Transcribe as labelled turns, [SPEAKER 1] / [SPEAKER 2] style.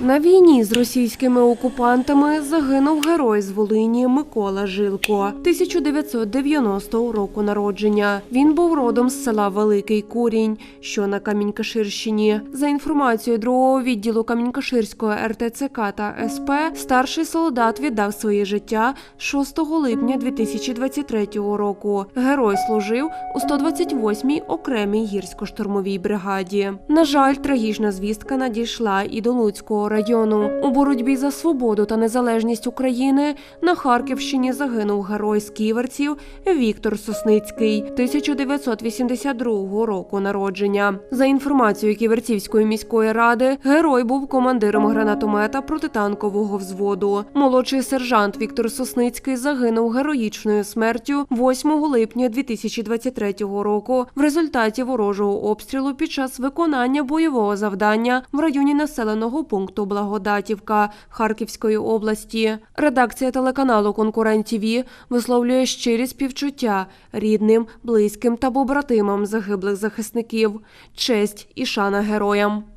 [SPEAKER 1] На війні з російськими окупантами загинув герой з Волині Микола Жилко, 1990 року народження. Він був родом з села Великий Курінь, що на Камінькаширщині. За інформацією другого відділу Камінькаширського РТЦК та СП, старший солдат віддав своє життя 6 липня 2023 року. Герой служив у 128-й окремій гірсько-штурмовій бригаді. На жаль, трагічна звістка надійшла і до Луцького району. У боротьбі за свободу та незалежність України на Харківщині загинув герой з ківерців Віктор Сосницький, 1982 року народження. За інформацією Ківерцівської міської ради, герой був командиром гранатомета протитанкового взводу. Молодший сержант Віктор Сосницький загинув героїчною смертю 8 липня 2023 року в результаті ворожого обстрілу під час виконання бойового завдання в районі населеного пункту Благодатівка Харківської області. Редакція телеканалу Конкурент ТВ висловлює щирі співчуття рідним, близьким та побратимам загиблих захисників. Честь і шана героям.